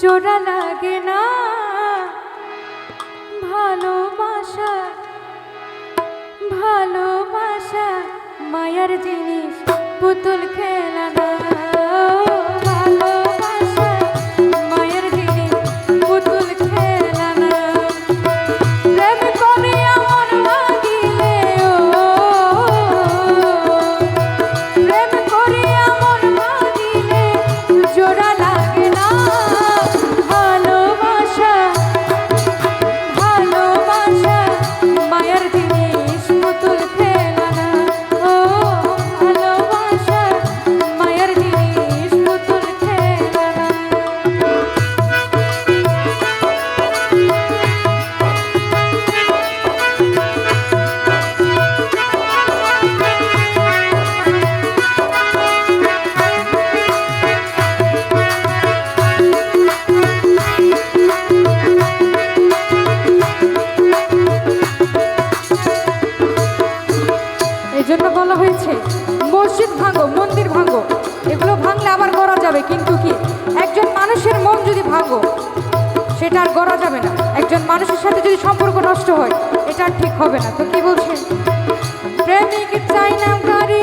জোড়া লাগে না। ভালোবাসা ভালোবাসা মায়ার জিনিস পুতুল খেলা না মসজিদ ভাঙো, মন্দির ভাঙো। এগুলো ভাঙলে আবার গড়া যাবে, কিন্তু কি? একজন মানুষের মন যদি ভাঙো, সেটা আর গড়া যাবে না। একজন মানুষের সাথে যদি সম্পর্ক নষ্ট হয়, এটা ঠিক হবে না। তো কি বলছেন? প্রেমিক চাই না গাড়ি